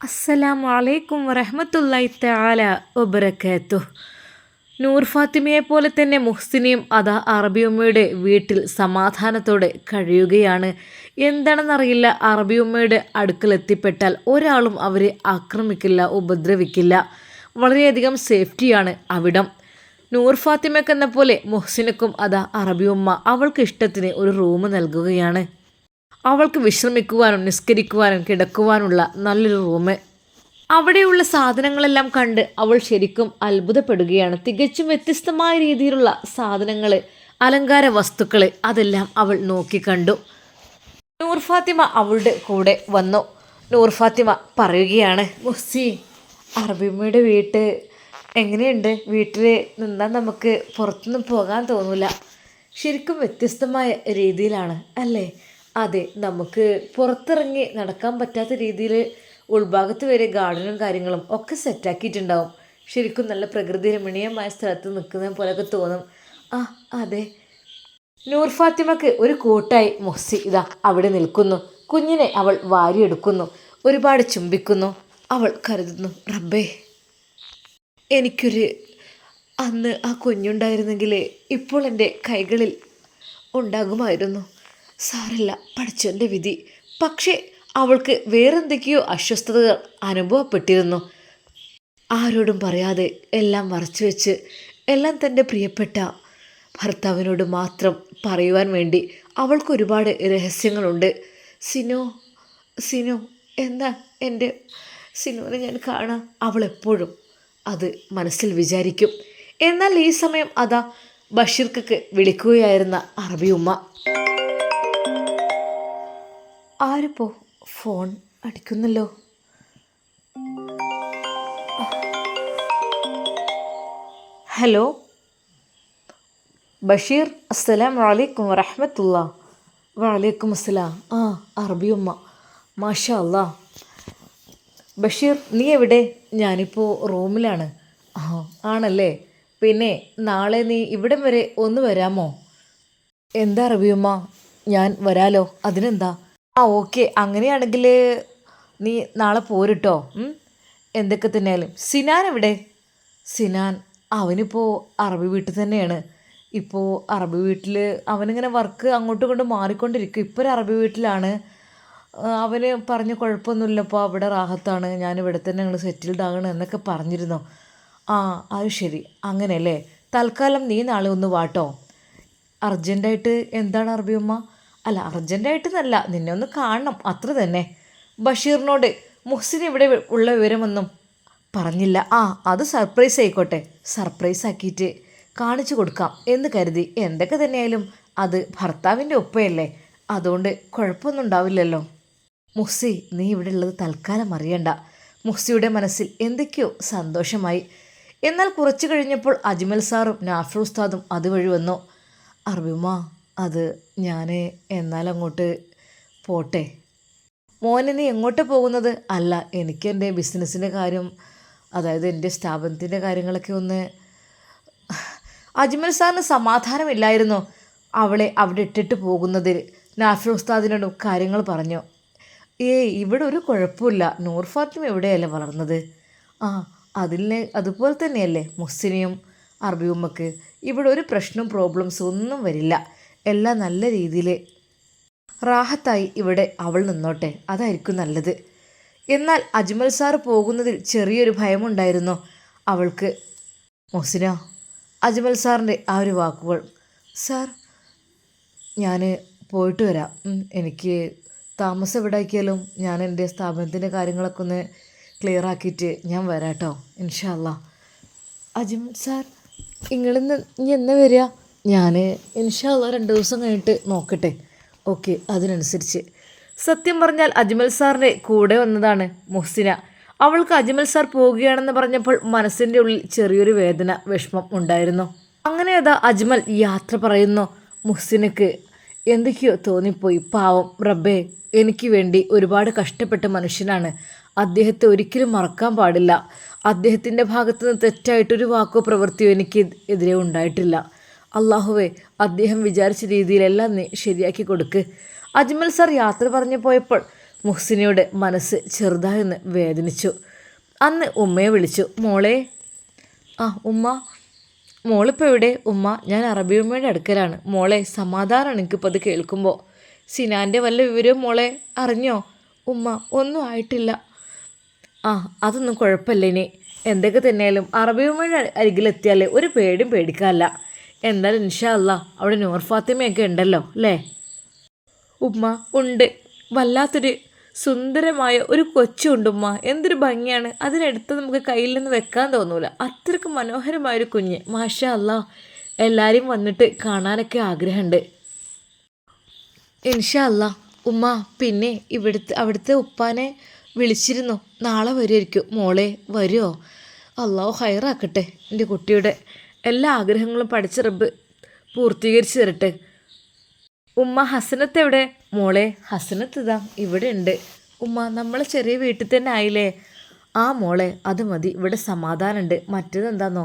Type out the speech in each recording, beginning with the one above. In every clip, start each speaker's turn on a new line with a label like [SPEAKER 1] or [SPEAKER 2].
[SPEAKER 1] അസ്സലാമു വലൈക്കും വറഹമത്തല്ലായി തആല ഒബറക്കാത്തു നൂർ ഫാത്തിമയെ പോലെ തന്നെ മുഹ്സിനിയും അതാ അറബിയുമ്മയുടെ വീട്ടിൽ സമാധാനത്തോടെ കഴിയുകയാണ്. എന്താണെന്നറിയില്ല അറബിയുമ്മയുടെ അടുക്കലെത്തിപ്പെട്ടാൽ ഒരാളും അവരെ ആക്രമിക്കില്ല ഉപദ്രവിക്കില്ല. വളരെയധികം സേഫ്റ്റിയാണ് അവിടം. നൂർ ഫാത്തിമക്കെന്ന പോലെ മുഹ്സിനക്കും അതാ അറബിയുമ്മ അവൾക്ക് ഇഷ്ടത്തിന് ഒരു റൂം നൽകുകയാണ്. അവൾക്ക് വിശ്രമിക്കുവാനും നിസ്കരിക്കുവാനും കിടക്കുവാനുള്ള നല്ലൊരു റൂം അവിടെയുള്ള സാധനങ്ങളെല്ലാം കണ്ട് അവൾ ശരിക്കും അത്ഭുതപ്പെടുകയാണ്. തികച്ചും വ്യത്യസ്തമായ രീതിയിലുള്ള സാധനങ്ങൾ അലങ്കാര വസ്തുക്കൾ അതെല്ലാം അവൾ നോക്കിക്കണ്ടു നൂർ ഫാത്തിമ അവളുടെ കൂടെ വന്നു. നൂർ ഫാത്തിമ പറയുകയാണ് മുസ്സി അറബിമ്മയുടെ വീട്ട് എങ്ങനെയുണ്ട്? വീട്ടിൽ നിന്നാൽ നമുക്ക് പുറത്തൊന്നും പോകാൻ തോന്നില്ല ശരിക്കും വ്യത്യസ്തമായ രീതിയിലാണ് അല്ലേ? അതെ നമുക്ക് പുറത്തിറങ്ങി നടക്കാൻ പറ്റാത്ത രീതിയിൽ ഉൾഭാഗത്ത് വരെ ഗാർഡനും കാര്യങ്ങളും ഒക്കെ സെറ്റാക്കിയിട്ടുണ്ടാവും ശരിക്കും നല്ല പ്രകൃതി രമണീയമായ സ്ഥലത്ത് നിൽക്കുന്ന പോലെയൊക്കെ തോന്നും. ആ അതെ. നൂർ ഫാത്തിമക്ക് ഒരു കൂട്ടായി മൊഹ്സി ഇതാ അവിടെ നിൽക്കുന്നു. കുഞ്ഞിനെ അവൾ വാരിയെടുക്കുന്നു. ഒരുപാട് ചുംബിക്കുന്നു. അവൾ കരുതുന്നു റബ്ബേ എനിക്കൊരു അന്ന് ആ കുഞ്ഞുണ്ടായിരുന്നെങ്കിൽ ഇപ്പോൾ എന്റെ കൈകളിൽ ഉണ്ടാകുമായിരുന്നു. സാരല്ല പഠിച്ചവന്റെ വിധി. പക്ഷേ അവൾക്ക് വേറെന്തൊക്കെയോ അസ്വസ്ഥതകൾ അനുഭവപ്പെട്ടിരുന്നു. ആരോടും പറയാതെ എല്ലാം മറച്ചു വെച്ച് എല്ലാം തന്റെ പ്രിയപ്പെട്ട ഭർത്താവിനോട് മാത്രം പറയുവാൻ വേണ്ടി അവൾക്ക് ഒരുപാട് രഹസ്യങ്ങളുണ്ട്. സിനോ സിനോ എന്താ എന്റെ സിനോനെ ഞാൻ കാണാം. അവളെപ്പോഴും അത് മനസ്സിൽ വിചാരിക്കും. എന്നാൽ ഈ സമയം അതാ ബഷീർക്കൊക്കെ വിളിക്കുകയായിരുന്ന അറബി ഉമ്മ ആരിപ്പോ ഫോൺ അടിക്കുന്നല്ലോ? ഹലോ? ബഷീർ അസ്സലാം വലൈക്കും വറഹമത്തുള്ള. വലൈക്കും അസ്സലാം. ആ അറബി ഉമ്മ. മാഷാ അല്ലാ ബഷീർ നീ എവിടെ? ഞാനിപ്പോൾ റൂമിലാണ്. ആ ആണല്ലേ? പിന്നെ നാളെ നീ ഇവിടം വരെ ഒന്ന് വരാമോ? എന്താ റബിയമ്മ ഞാൻ വരാലോ. അതിനെന്താ? ആ ഓക്കെ. അങ്ങനെയാണെങ്കിൽ നീ നാളെ പോരുട്ടോ. എന്തൊക്കെ തന്നെയാലും സിനാൻ എവിടെ? സിനാൻ അവനിപ്പോൾ അറബി വീട്ടിൽ തന്നെയാണ്. ഇപ്പോൾ അറബി വീട്ടിൽ അവനിങ്ങനെ വർക്ക് അങ്ങോട്ടും ഇങ്ങോട്ടും മാറിക്കൊണ്ടിരിക്കും. ഇപ്പോൾ ഒരു അറബി വീട്ടിലാണ്. അവന് പറഞ്ഞ കുഴപ്പമൊന്നുമില്ലപ്പോൾ അവിടെ റാഹത്താണ്. ഞാൻ ഇവിടെ തന്നെ ഞങ്ങൾ സെറ്റിൽഡ് ആകണം എന്നൊക്കെ പറഞ്ഞിരുന്നു. ആ അത് ശരി. അങ്ങനെയല്ലേ? തൽക്കാലം നീ നാളെ ഒന്ന് വാട്ടോ. അർജന്റായിട്ട് എന്താണ് അറബിയമ്മ? അല്ല അർജന്റായിട്ട് എന്നല്ല നിന്നെ ഒന്ന് കാണണം അത്ര തന്നെ. ബഷീറിനോട് മുഹ്സിൻ ഇവിടെ ഉള്ള വിവരമൊന്നും പറഞ്ഞില്ല. ആ അത് സർപ്രൈസ് ആയിക്കോട്ടെ. സർപ്രൈസ് ആക്കിയിട്ട് കാണിച്ചു കൊടുക്കാം എന്ന് കരുതി. എന്തൊക്കെ തന്നെയായാലും അത് ഭർത്താവിന്റെ ഒപ്പയല്ലേ. അതുകൊണ്ട് കുഴപ്പമൊന്നും ഉണ്ടാവില്ലല്ലോ. മുഹ്സി നീ ഇവിടെ ഉള്ളത് തൽക്കാലം അറിയണ്ട. മുഹ്സിയുടെ മനസ്സിൽ എന്തൊക്കെയോ സന്തോഷമായി. എന്നാൽ കുറച്ചു കഴിഞ്ഞപ്പോൾ അജ്മൽ സാറും നാഫർ ഉസ്താദും അതുവഴി വന്നു. അറബിമ്മ അത് ഞാൻ എന്നാൽ അങ്ങോട്ട് പോട്ടെ. മോനെ നീ എങ്ങോട്ട് പോകുന്നത്? അല്ല എനിക്ക് എന്റെ ബിസിനസ്സിന്റെ കാര്യം അതായത് എന്റെ സ്ഥാപനത്തിന്റെ കാര്യങ്ങളൊക്കെ ഒന്ന് അജ്മൽ സാറിന് സമാധാനമില്ലായിരുന്നു അവളെ അവിടെ ഇട്ടിട്ട് പോകുന്നതിൽ നാഫി ഉസ്താദിനോടും കാര്യങ്ങൾ പറഞ്ഞു. ഏയ് ഇവിടെ ഒരു കുഴപ്പമില്ല. നൂർ ഫാത്തിമ എവിടെയല്ലേ വളർന്നത്? ആ അതിലെ അതുപോലെ തന്നെയല്ലേ മുസ്ലിനും അറബിയുമ്മക്ക് ഇവിടെ ഒരു പ്രശ്നവും പ്രോബ്ലംസും ഒന്നും വരില്ല. എല്ലാം നല്ല രീതിയിൽ റാഹത്തായി ഇവിടെ അവൾ നിന്നോട്ടെ. അതായിരിക്കും നല്ലത്. എന്നാൽ അജ്മൽ സാർ പോകുന്നതിൽ ചെറിയൊരു ഭയമുണ്ടായിരുന്നു. അവൾക്ക് മൊസിന അജ്മൽ സാറിന്റെ ആ ഒരു വാക്കുകൾ. സാർ ഞാൻ പോയിട്ട് വരാം. എനിക്ക് താമസം എവിടാക്കിയാലും ഞാൻ എന്റെ സ്ഥാപനത്തിന്റെ കാര്യങ്ങളൊക്കെ ഒന്ന് ക്ലിയർ ആക്കിയിട്ട് ഞാൻ വരാം കേട്ടോ ഇൻഷാല്ല അജ്മൽ സാർ നിങ്ങളിന്ന് ഇനി എന്നാ വരിക? ഞാൻ ഇൻഷാല്ല രണ്ട് ദിവസം കഴിഞ്ഞിട്ട് നോക്കട്ടെ. ഓക്കെ അതിനനുസരിച്ച്. സത്യം പറഞ്ഞാൽ അജ്മൽ സാറിന്റെ കൂടെ വന്നതാണ് മുഹ്സിന. അവൾക്ക് അജ്മൽ സാർ പോവുകയാണെന്ന് പറഞ്ഞപ്പോൾ മനസ്സിന്റെ ഉള്ളിൽ ചെറിയൊരു വേദന വിഷമം ഉണ്ടായിരുന്നു. അങ്ങനെ അതാ അജ്മൽ യാത്ര പറയുന്നു മുഹ്സിനക്ക് എന്തൊക്കെയോ തോന്നിപ്പോയി പാവം റബ്ബേ. എനിക്ക് വേണ്ടി ഒരുപാട് കഷ്ടപ്പെട്ട മനുഷ്യനാണ്. അദ്ദേഹത്തെ ഒരിക്കലും മറക്കാൻ പാടില്ല. അദ്ദേഹത്തിന്റെ ഭാഗത്തുനിന്ന് തെറ്റായിട്ടൊരു വാക്കോ പ്രവൃത്തിയോ എനിക്ക് എതിരെ ഉണ്ടായിട്ടില്ല. അള്ളാഹുവേ അദ്ദേഹം വിചാരിച്ച രീതിയിലെല്ലാം നീ ശരിയാക്കി കൊടുക്ക്. അജ്മൽ സർ യാത്ര പറഞ്ഞു പോയപ്പോൾ മുഹ്സിനയുടെ മനസ്സ് ചെറുതായി ഒന്ന് വേദനിച്ചു. അന്ന് ഉമ്മയെ വിളിച്ചു മോളെ ആ ഉമ്മ മോളിപ്പോൾ എവിടെ? ഉമ്മ ഞാൻ അറബി ഉമ്മയുടെ അടുക്കലാണ്. മോളെ സമാധാനമാണ് എനിക്കിപ്പോൾ അത് കേൾക്കുമ്പോൾ സിനാന്റെ വല്ല വിവരവും മോളെ അറിഞ്ഞോ? ഉമ്മ ഒന്നും ആയിട്ടില്ല. ആ അതൊന്നും കുഴപ്പമില്ല ഇനി. എന്തൊക്കെ തന്നെയാലും അറബി ഉമ്മയുടെ അരികിലെത്തിയാൽ ഒരു പേടിയും പേടിക്കാല്ല എന്തായാലും ഇൻഷാ അവിടെ നൂർ ഫാത്തിമയൊക്കെ ഉണ്ടല്ലോ അല്ലേ? ഉമ്മ ഉണ്ട്. വല്ലാത്തൊരു സുന്ദരമായ ഒരു കൊച്ചുണ്ട് ഉമ്മ. എന്തൊരു ഭംഗിയാണ്. അതിനെടുത്ത് നമുക്ക് കയ്യിൽ നിന്ന് വെക്കാൻ തോന്നൂല. അത്രയ്ക്ക് മനോഹരമായൊരു കുഞ്ഞ്. മാഷാ അല്ല എല്ലാവരും വന്നിട്ട് കാണാനൊക്കെ ആഗ്രഹമുണ്ട്. ഇൻഷാ ഉമ്മ പിന്നെ ഇവിടുത്തെ അവിടുത്തെ ഉപ്പാനെ വിളിച്ചിരുന്നു. നാളെ വരുമായിരിക്കും മോളെ വരുമോ അള്ളാഹു ഹയറാക്കട്ടെ എന്റെ കുട്ടിയുടെ എല്ലാ ആഗ്രഹങ്ങളും പഠിച്ച റബ്ബ് പൂർത്തീകരിച്ചു തരട്ടെ. ഉമ്മ ഹസനത്ത് എവിടെ? മോളെ ഹസനത്ത് ഇതാ ഇവിടെ ഉണ്ട്. ഉമ്മ നമ്മളെ ചെറിയ വീട്ടിൽ തന്നെ ആയില്ലേ? ആ മോളെ അത് മതി. ഇവിടെ സമാധാനമുണ്ട് മറ്റേത് എന്താന്നോ?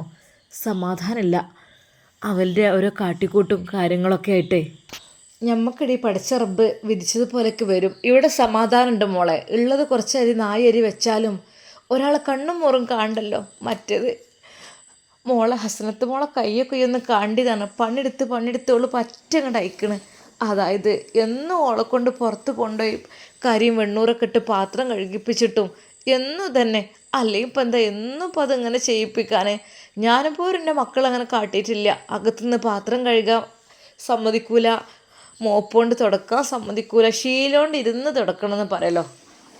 [SPEAKER 1] സമാധാനമില്ല. അവരുടെ ഓരോ കാട്ടിക്കൂട്ടും കാര്യങ്ങളൊക്കെ ആയിട്ടെ. ഞമ്മക്കിടയിൽ പഠിച്ച റബ്ബ് വിധിച്ചതുപോലെയൊക്കെ വരും. ഇവിടെ സമാധാനമുണ്ട് മോളെ. ഉള്ളത് കുറച്ചരി നായരി വെച്ചാലും ഒരാളെ കണ്ണും മോറും കാണണ്ടല്ലോ മറ്റേത് മോളെ ഹസനത്ത് മോളെ കയ്യൊക്കെ ഒന്ന് കണ്ടിതാണ്. പണിയെടുത്ത് പണിയെടുത്ത് ഓൾ പറ്റങ്ങണ്ട് അയക്കണ്. അതായത് എന്നും ഓളെ കൊണ്ട് പുറത്ത് കൊണ്ടുപോയി കരിയും വെണ്ണൂറൊക്കെ ഇട്ട് പാത്രം കഴുകിപ്പിച്ചിട്ടും എന്നും തന്നെ അല്ലെങ്കിൽ ഇപ്പം എന്താ എന്നും ഇപ്പം അതിങ്ങനെ ചെയ്യിപ്പിക്കാൻ ഞാനിപ്പോൾ എന്റെ മക്കൾ അങ്ങനെ കാട്ടിയിട്ടില്ല. അകത്തുനിന്ന് പാത്രം കഴുകാൻ സമ്മതിക്കൂല. മോപ്പോണ്ട് തുടക്കാൻ സമ്മതിക്കൂല. ശീലോണ്ട് ഇരുന്ന് തുടക്കണമെന്ന് പറയലോ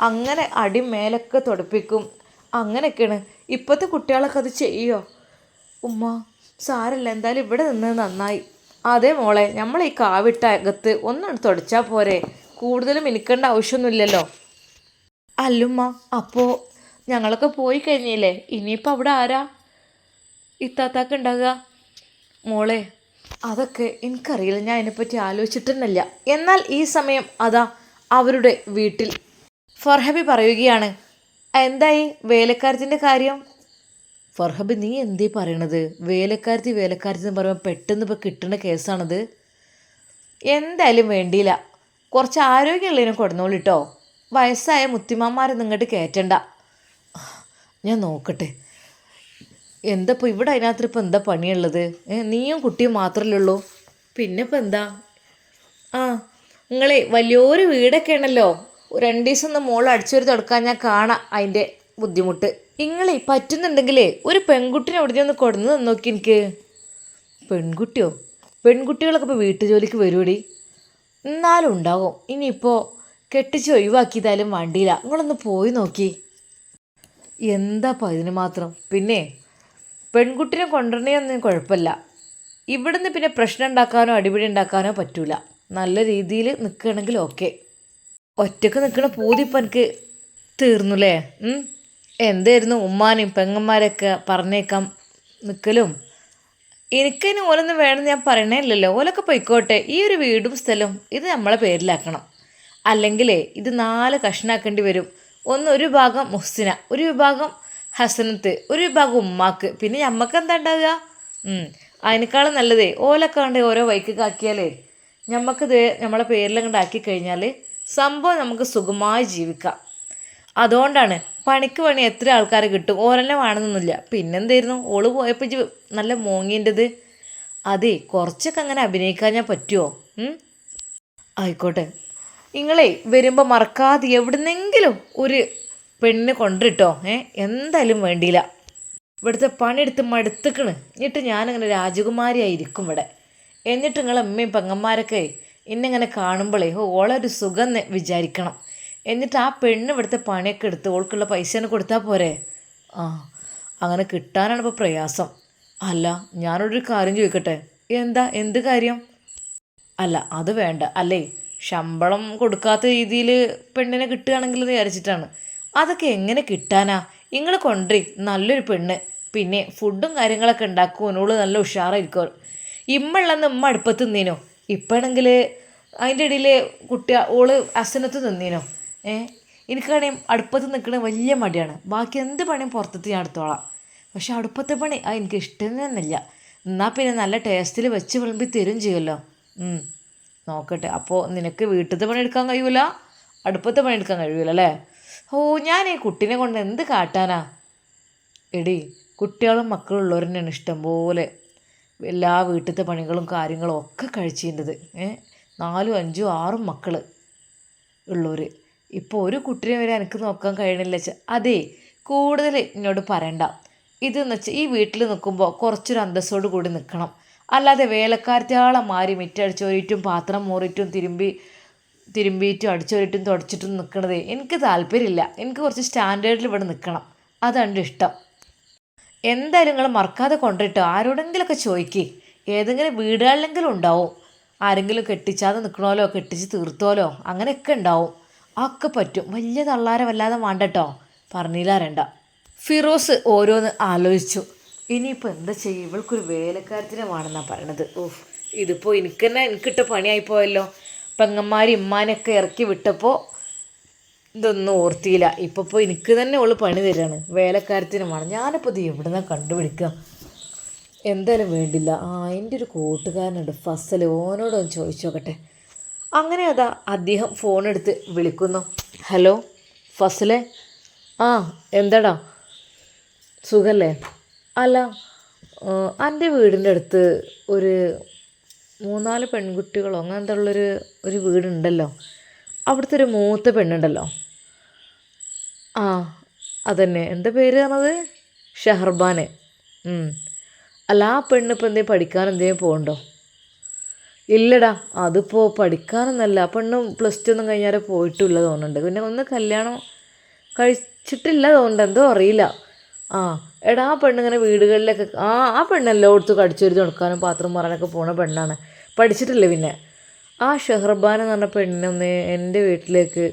[SPEAKER 1] അങ്ങനെ അടിമേലൊക്കെ തുടപ്പിക്കും. അങ്ങനെയൊക്കെയാണ്. ഇപ്പോഴത്തെ കുട്ടികളൊക്കെ അത് ചെയ്യോ? ഉമ്മ സാരല്ല എന്തായാലും ഇവിടെ നിന്ന് നന്നായി. അതെ മോളെ നമ്മൾ ഈ കാവിട്ട അകത്ത് ഒന്നും തുടച്ചാൽ പോരെ. കൂടുതലും എനിക്കേണ്ട ആവശ്യമൊന്നുമില്ലല്ലോ അല്ലുമ്മ അപ്പോൾ ഞങ്ങളൊക്കെ പോയി കഴിഞ്ഞില്ലേ? ഇനിയിപ്പോൾ അവിടെ ആരാ? ഇത്താത്താക്ക് ഉണ്ടാകുക മോളെ അതൊക്കെ എനിക്കറിയില്ല. ഞാൻ അതിനെപ്പറ്റി ആലോചിച്ചിട്ടുണ്ടല്ല എന്നാൽ ഈ സമയം അതാ അവരുടെ വീട്ടിൽ. ഫർഹബി പറയുകയാണ് എന്തായി വേലക്കാരത്തിന്റെ കാര്യം? ഫർഹബി നീ എന്തേ പറയണത്? വേലക്കാരത്തി വേലക്കാരത്തി എന്ന് പറയുമ്പോൾ പെട്ടെന്ന് ഇപ്പോൾ കിട്ടുന്ന കേസാണത്. എന്തായാലും വേണ്ടിയില്ല. കുറച്ച് ആരോഗ്യമുള്ളതിനെ കൊടുന്നോളൂ കേട്ടോ വയസ്സായ മുത്തിമാമാരെ ഇങ്ങോട്ട് കയറ്റണ്ട ഞാൻ നോക്കട്ടെ. എന്താ ഇപ്പോൾ ഇവിടെ അതിനകത്ത് ഇപ്പോൾ എന്താ പണിയുള്ളത്? നീയും കുട്ടിയും മാത്രമല്ലേ ഉള്ളൂ? പിന്നെ ഇപ്പം എന്താ? ആ നിങ്ങളെ വലിയൊരു വീടൊക്കെ ആണല്ലോ രണ്ട് ദിവസം ഒന്ന് മോൾ അടിച്ചൊരു തുടക്കാൻ ഞാൻ കാണാം അതിന്റെ ബുദ്ധിമുട്ട്. നിങ്ങളെ പറ്റുന്നുണ്ടെങ്കിലേ ഒരു പെൺകുട്ടിനെ എവിടെ ഒന്ന് കൊടുന്ന് തന്നോക്കി എനിക്ക്? പെൺകുട്ടിയോ? പെൺകുട്ടികളൊക്കെ ഇപ്പോൾ വീട്ടു ജോലിക്ക് വരുമടി എന്നാലും ഉണ്ടാവും. ഇനിയിപ്പോൾ കെട്ടിച്ച് ഒഴിവാക്കിയതായാലും വണ്ടിയില്ല. നിങ്ങളൊന്ന് പോയി നോക്കി. എന്താപ്പോൾ ഇതിന് മാത്രം? പിന്നെ പെൺകുട്ടിനെ കൊണ്ടുവരണേന്നും കുഴപ്പമില്ല. ഇവിടുന്ന് പിന്നെ പ്രശ്നം ഉണ്ടാക്കാനോ അടിപിടി ഉണ്ടാക്കാനോ പറ്റൂല. നല്ല രീതിയിൽ നിൽക്കുകയാണെങ്കിൽ ഓക്കെ. ഒറ്റയ്ക്ക് നിൽക്കണ പൂതിപ്പം എനിക്ക് തീർന്നുല്ലേ? എന്തായിരുന്നു ഉമ്മാനും പെങ്ങന്മാരൊക്കെ പറഞ്ഞേക്കാം നിൽക്കലും എനിക്കതിന് ഓലൊന്നും വേണമെന്ന് ഞാൻ പറയണേ ഇല്ലല്ലോ. ഓലൊക്കെ പോയിക്കോട്ടെ. ഈ ഒരു വീടും സ്ഥലവും ഇത് നമ്മളെ പേരിലാക്കണം. അല്ലെങ്കിലേ ഇത് നാല് കഷ്ണാക്കേണ്ടി വരും. ഒന്ന് ഒരു ഭാഗം മുഹ്സിന ഒരു വിഭാഗം ഹസനത്ത് ഒരു വിഭാഗം ഉമ്മാക്ക്. പിന്നെ ഞമ്മക്ക് എന്താ ഉണ്ടാവുക. അതിനേക്കാളും നല്ലതേ ഓലൊക്കെ കണ്ട് ഓരോ വൈക്കൊക്കെ ആക്കിയാലേ ഞമ്മക്കിത് നമ്മളെ പേരിലങ്ങോട്ട് ആക്കി കഴിഞ്ഞാൽ സംഭവം നമുക്ക് സുഖമായി ജീവിക്കാം. അതുകൊണ്ടാണ് പണിക്ക് പണി എത്ര ആൾക്കാരെ കിട്ടും. ഓരെല്ലാം വേണമെന്നൊന്നുമില്ല. പിന്നെന്തായിരുന്നു? ഓൾ പോയപ്പോൾ ഇജ്ജ് നല്ല മോങ്ങിന്റെത്. അതെ കുറച്ചൊക്കെ അങ്ങനെ അഭിനയിക്കാൻ ഞാൻ പറ്റുമോ? ആയിക്കോട്ടെ. നിങ്ങളെ വരുമ്പോൾ മറക്കാതെ എവിടുന്നെങ്കിലും ഒരു പെണ്ണിനെ കൊണ്ടിട്ടോ ഏ എന്തായാലും വേണ്ടിയില്ല. ഇവിടുത്തെ പണിയെടുത്ത് മടുത്തുക്കണ്. എന്നിട്ട് ഞാനങ്ങനെ രാജകുമാരിയായിരിക്കും ഇവിടെ. എന്നിട്ട് നിങ്ങളെ അമ്മയും പെങ്ങന്മാരൊക്കെ എന്നെങ്ങനെ കാണുമ്പോഴേ ഓളൊരു സുഖം വിചാരിക്കണം. എന്നിട്ട് ആ പെണ്ണ് ഇവിടുത്തെ പണിയൊക്കെ എടുത്ത് ഓൾക്കുള്ള പൈസ കൊടുത്താൽ പോരെ? ആ അങ്ങനെ കിട്ടാനാണ് ഇപ്പോൾ പ്രയാസം. അല്ല ഞാനൊരു കാര്യം ചോദിക്കട്ടെ? എന്താ? എന്ത് കാര്യം? അല്ല അത് വേണ്ട. അല്ലേ ശമ്പളം കൊടുക്കാത്ത രീതിയിൽ പെണ്ണിനെ കിട്ടുകയാണെങ്കിൽ വിചാരിച്ചിട്ടാണ്. അതൊക്കെ എങ്ങനെ കിട്ടാനാ? നിങ്ങൾ കൊണ്ടുവരി നല്ലൊരു പെണ്ണ്. പിന്നെ ഫുഡും കാര്യങ്ങളൊക്കെ ഉണ്ടാക്കും ഓനോൾ നല്ല ഉഷാറായിരിക്കും ഇമ്മള്ളന്ന് ഇമ്മ അടുപ്പത്ത് നിന്നീനോ? ഇപ്പാണെങ്കിൽ അതിന്റെ ഇടയിൽ കുട്ടി ഓൾ അസനത്ത് നിന്നീനോ? ഏ? എനിക്കാണെങ്കിൽ അടുപ്പത്ത് നിൽക്കണ വലിയ മടിയാണ്. ബാക്കി എന്ത് പണിയും പുറത്തത്ത് ഞാൻ എടുത്തോളാം. പക്ഷെ അടുപ്പത്തെ പണി ആ എനിക്ക് ഇഷ്ടം തന്നെയില്ല എന്നാൽ പിന്നെ നല്ല ടേസ്റ്റിൽ വെച്ച് വിളമ്പി തരും ചെയ്യുമല്ലോ. നോക്കട്ടെ. അപ്പോൾ നിനക്ക് വീട്ടിലത്തെ പണി എടുക്കാൻ കഴിയൂല? അടുപ്പത്തെ പണി എടുക്കാൻ കഴിയൂല അല്ലേ? ഓ ഞാൻ ഈ കുട്ടീനെ കൊണ്ട് എന്ത് കാട്ടാനാ? എടി കുട്ടികളും മക്കളും ഉള്ളവർ തന്നെയാണ് ഇഷ്ടംപോലെ എല്ലാ വീട്ടിലത്തെ പണികളും കാര്യങ്ങളും ഒക്കെ കഴിച്ചേണ്ടത് നാലും അഞ്ചും ആറും മക്കൾ ഉള്ളവർ ഇപ്പോൾ ഒരു കുട്ടിനെ വരെ എനിക്ക് നോക്കാൻ കഴിയണില്ല വെച്ചാൽ അതേ കൂടുതൽ എന്നോട് പറയണ്ട. ഇതെന്ന് വെച്ചാൽ ഈ വീട്ടിൽ നിൽക്കുമ്പോൾ കുറച്ചൊരു അന്തസ്സോട് കൂടി നിൽക്കണം അല്ലാതെ വേലക്കാരത്തിയാളെ മാറി മിറ്റടിച്ചോരിറ്റും പാത്രം മോറിറ്റും തിരുമ്പി തിരുമ്പിയിട്ടും അടിച്ചോരിട്ടും തുടച്ചിട്ടും നിൽക്കണത് എനിക്ക് താല്പര്യമില്ല എനിക്ക് കുറച്ച് സ്റ്റാൻഡേർഡിൽ ഇവിടെ നിൽക്കണം അതാണ് ഇഷ്ടം. എന്തായാലും നിങ്ങൾ മറക്കാതെ കൊണ്ടിട്ടോ ആരോടെങ്കിലുമൊക്കെ ചോദിക്കേ ഏതെങ്കിലും വീടുകളിലെങ്കിലും ഉണ്ടാവും. ആരെങ്കിലും കെട്ടിച്ചാതെ നിൽക്കണമല്ലോ കെട്ടിച്ച് തീർത്തോലോ അങ്ങനെയൊക്കെ ഉണ്ടാവും. ഒക്കെ പറ്റും. വലിയ തള്ളാരെ വല്ലാതെ വേണ്ടട്ടോ. പറഞ്ഞില്ലാരണ്ട ഫിറോസ് ഓരോന്ന് ആലോചിച്ചു. ഇനിയിപ്പോൾ എന്താ ചെയ്യും? ഇവൾക്കൊരു വേലക്കാരത്തിനെ വേണമെന്നാണ് പറയണത്. ഓഹ് ഇതിപ്പോൾ എനിക്ക് തന്നെ എനിക്കിട്ട പണിയായിപ്പോയല്ലോ. പെങ്ങന്മാർ ഇമ്മാനൊക്കെ ഇറക്കി വിട്ടപ്പോൾ ഇതൊന്നും ഓർത്തിയില്ല. ഇപ്പോൾ ഇപ്പോൾ എനിക്ക് തന്നെ ഉള്ളു പണി തരാണ്. വേലക്കാരത്തിനെ വേണം. ഞാനിപ്പോൾ ഇത് എവിടെ നിന്നാണ് കണ്ടുപിടിക്കുക എന്തായാലും വേണ്ടില്ല. ആ എന്റെ ഒരു കൂട്ടുകാരനുണ്ട് ഫസൽ. ഓനോടൊന്ന് ചോദിച്ചു നോക്കട്ടെ. അങ്ങനെ അതാ അദ്ദേഹം ഫോണെടുത്ത് വിളിക്കുന്നു. ഹലോ ഫസലെ? ആ എന്താടാ? സുഖല്ലേ? അല്ല എന്റെ വീടിന്റെ അടുത്ത് ഒരു മൂന്നാൽ പെൺകുട്ടികളോ അങ്ങനത്തെ ഉള്ളൊരു ഒരു വീടുണ്ടല്ലോ. അവിടുത്തെ ഒരു മൂത്ത പെണ്ണുണ്ടല്ലോ. ആ അതന്നെ. എന്താ പേര് പറഞ്ഞത് ഷഹർബാന്. അല്ല ആ പെണ്ണിപ്പോൾ എന്തെങ്കിലും പഠിക്കാൻ എന്തെങ്കിലും പോകണ്ടോ ഇല്ലടാ അതിപ്പോൾ പഠിക്കാനൊന്നല്ല. പെണ്ണ് പ്ലസ് ടു ഒന്നും കഴിഞ്ഞാൽ പോയിട്ടില്ല തോന്നുന്നുണ്ട്. പിന്നെ ഒന്ന് കല്യാണം കഴിച്ചിട്ടില്ല തോന്നുന്നുണ്ട്. എന്തോ അറിയില്ല. ആ എടാ ആ പെണ്ണിങ്ങനെ വീടുകളിലൊക്കെ ആ ആ പെണ്ണ് എല്ലായിടത്തും കടിച്ചൊരു തുണക്കാനും പാത്രം മാറാനൊക്കെ പോണ പെണ്ണാണ്. പഠിച്ചിട്ടില്ല പിന്നെ? ആ ഷെഹർബാൻ എന്ന് പറഞ്ഞ പെണ്ണിനൊന്ന് എന്റെ വീട്ടിലേക്ക്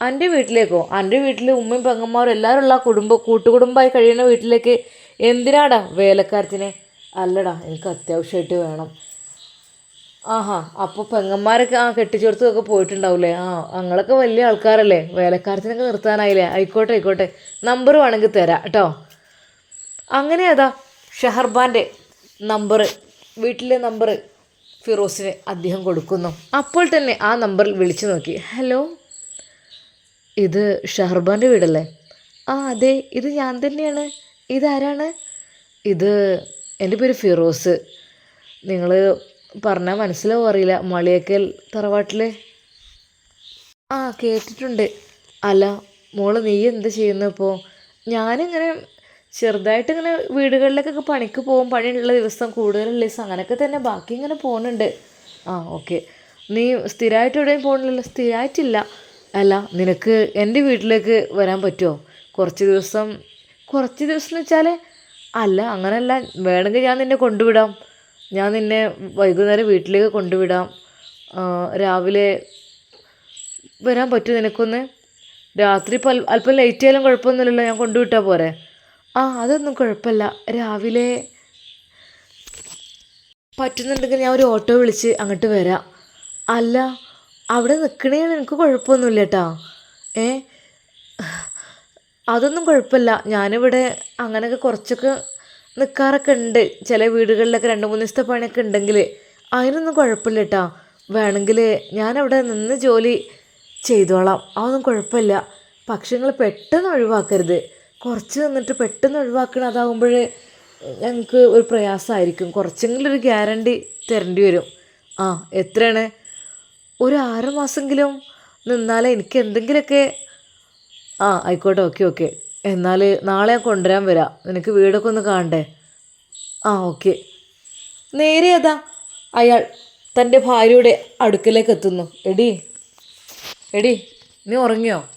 [SPEAKER 1] എന്റെ വീട്ടിലേക്കോ? എന്റെ വീട്ടിൽ ഉമ്മയും പെങ്ങന്മാരും എല്ലാവരും ഉള്ള കുടുംബ കൂട്ടുകുടുംബമായി കഴിയുന്ന വീട്ടിലേക്ക് എന്തിനാടാ വേലക്കാരത്തിനെ? അല്ലടാ എനിക്ക് അത്യാവശ്യമായിട്ട് വേണം. ആഹാ അപ്പോൾ പെങ്ങന്മാരൊക്കെ ആ കെട്ടിച്ചെടുത്തൊക്കെ പോയിട്ടുണ്ടാവില്ലേ ആ ഞങ്ങളൊക്കെ വലിയ ആൾക്കാരല്ലേ. വേലക്കാരത്തിനൊക്കെ നിർത്താനായില്ലേ? ആയിക്കോട്ടെ ആയിക്കോട്ടെ. നമ്പർ വേണമെങ്കിൽ തരാം കേട്ടോ. അങ്ങനെ അതാ ഷഹർബാന്റെ നമ്പർ വീട്ടിലെ നമ്പർ ഫിറോസിന് അദ്ദേഹം കൊടുക്കുന്നു. അപ്പോൾ തന്നെ ആ നമ്പറിൽ വിളിച്ചു നോക്കി. ഹലോ ഇത് ഷഹർബാന്റെ വീടല്ലേ? ആ അതെ ഇത് ഞാൻ തന്നെയാണ്. ഇതാരാണ്? ഇത് എന്റെ പേര് ഫിറോസ്. നിങ്ങൾ പറഞ്ഞാൽ മനസ്സിലാവും അറിയില്ല. മളിയക്കൽ തറവാട്ടിലെ? ആ കേട്ടിട്ടുണ്ട്. അല്ല മോൾ നീ എന്ത് ചെയ്യുന്നു ഇപ്പോൾ ഞാനിങ്ങനെ ചെറുതായിട്ട് ഇങ്ങനെ വീടുകളിലേക്കൊക്കെ പണിക്ക് പോകും പണിയുള്ള ദിവസം ദിവസം അങ്ങനെയൊക്കെ തന്നെ ബാക്കി ഇങ്ങനെ പോകുന്നുണ്ട്. ആ ഓക്കെ. നീ സ്ഥിരമായിട്ട് എവിടെയും പോകണില്ലല്ലോ സ്ഥിരമായിട്ടില്ല അല്ല നിനക്ക് എന്റെ വീട്ടിലേക്ക് വരാൻ പറ്റുമോ കുറച്ച് ദിവസം കുറച്ച് ദിവസം എന്ന് വെച്ചാൽ അല്ല അങ്ങനെയല്ല വേണമെങ്കിൽ ഞാൻ നിന്നെ കൊണ്ടുവിടാം. ഞാൻ നിന്നെ വൈകുന്നേരം വീട്ടിലേക്ക് കൊണ്ടുവിടാം. രാവിലെ വരാൻ പറ്റുമോ നിനക്കൊന്ന്? രാത്രി ഇപ്പോൾ അല്പം ലേറ്റ് ആയാലും കുഴപ്പമൊന്നുമില്ലല്ലോ ഞാൻ കൊണ്ടുവിട്ടാൽ പോരെ. ആ അതൊന്നും കുഴപ്പമില്ല. രാവിലെ പറ്റുന്നുണ്ടെങ്കിൽ ഞാൻ ഒരു ഓട്ടോ വിളിച്ച് അങ്ങോട്ട് വരാം. അല്ല അവിടെ നിൽക്കണേ എനിക്ക് കുഴപ്പമൊന്നുമില്ല കേട്ടോ. ഏ? അതൊന്നും കുഴപ്പമില്ല. ഞാനിവിടെ അങ്ങനെയൊക്കെ കുറച്ചൊക്കെ നിൽക്കാറൊക്കെ ഉണ്ട് ചില വീടുകളിലൊക്കെ രണ്ട് മൂന്ന് ദിവസത്തെ പണിയൊക്കെ ഉണ്ടെങ്കിൽ അതിനൊന്നും കുഴപ്പമില്ല കേട്ടോ വേണമെങ്കിൽ ഞാനവിടെ നിന്ന് ജോലി ചെയ്തോളാം. അതൊന്നും കുഴപ്പമില്ല പക്ഷെ നിങ്ങൾ പെട്ടെന്ന് ഒഴിവാക്കരുത്. കുറച്ച് നിന്നിട്ട് പെട്ടെന്ന് ഒഴിവാക്കണം അതാകുമ്പോൾ ഞങ്ങൾക്ക് ഒരു പ്രയാസമായിരിക്കും കുറച്ചെങ്കിലും ഒരു ഗ്യാരണ്ടി തരേണ്ടി വരും. ആ എത്രയാണ്? ഒരു ആറ് മാസമെങ്കിലും നിന്നാലേ എനിക്ക് എന്തെങ്കിലുമൊക്കെ ആ ആയിക്കോട്ടെ. Okay okay. എന്നാൽ നാളെ കൊണ്ടുവരാൻ വരാം. നിനക്ക് വീടൊക്കെ ഒന്ന് കാണണ്ടേ? ആ ഓക്കെ. നേരെ അതാ. അയാൾ തന്റെ ഭാര്യയുടെ അടുക്കലേക്ക് എത്തുന്നു. എടി എടി നീ ഉറങ്ങിയോ?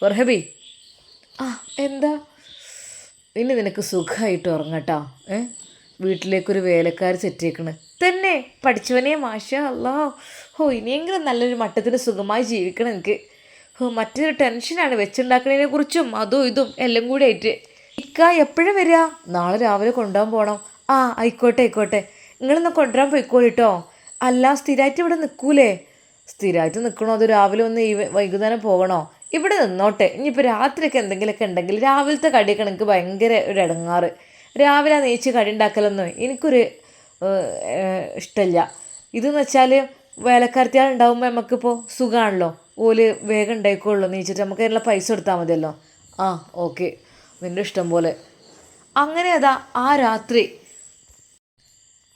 [SPEAKER 1] ഫർഹബി ആ എന്താ? ഇനി നിനക്ക് സുഖമായിട്ട് ഉറങ്ങട്ടാ. ഏ? വീട്ടിലേക്കൊരു വേലക്കാർ സെറ്റ് തന്നെ പഠിച്ചവനെ മാഷ അല്ലോ ഹോ ഇനിയെങ്കിലും നല്ലൊരു മട്ടത്തിന് സുഖമായി ജീവിക്കണം എനിക്ക്. മറ്റൊരു ടെൻഷനാണ് വെച്ചുണ്ടാക്കണതിനെ കുറിച്ചും അതും ഇതും എല്ലാം കൂടി ആയിട്ട്. ഇക്ക എപ്പോഴും വരിക നാളെ രാവിലെ കൊണ്ടുപോകാൻ പോകണം ആ ആയിക്കോട്ടെ ആയിക്കോട്ടെ. നിങ്ങളൊന്ന് കൊണ്ടുവരാൻ പോയിക്കോളിട്ടോ അല്ല സ്ഥിരമായിട്ട് ഇവിടെ നിൽക്കൂലേ? സ്ഥിരമായിട്ട് നിൽക്കണോ അത് രാവിലെ ഒന്ന് ഈ വൈകുന്നേരം പോകണോ? ഇവിടെ നിന്നോട്ടെ. ഇനിയിപ്പോൾ രാത്രിയൊക്കെ എന്തെങ്കിലുമൊക്കെ ഉണ്ടെങ്കിൽ രാവിലത്തെ കടിയൊക്കെ എനിക്ക് ഭയങ്കര ഒരു ഇടങ്ങാറ്. രാവിലെ നെയ്ച്ച് കടി ഉണ്ടാക്കലൊന്നും എനിക്കൊരു ഇഷ്ടമില്ല ഇതെന്ന് വെച്ചാൽ വേലക്കാരത്തിയാൾ ഉണ്ടാകുമ്പോൾ നമുക്കിപ്പോൾ സുഖമാണല്ലോ ഓൽ വേഗം ഉണ്ടായിക്കോളൂ നീച്ചിട്ട് നമുക്ക് അതിനുള്ള പൈസ കൊടുത്താൽ മതിയല്ലോ. ആ ഓക്കെ നിന്റെ ഇഷ്ടം പോലെ. അങ്ങനെ അതാ ആ രാത്രി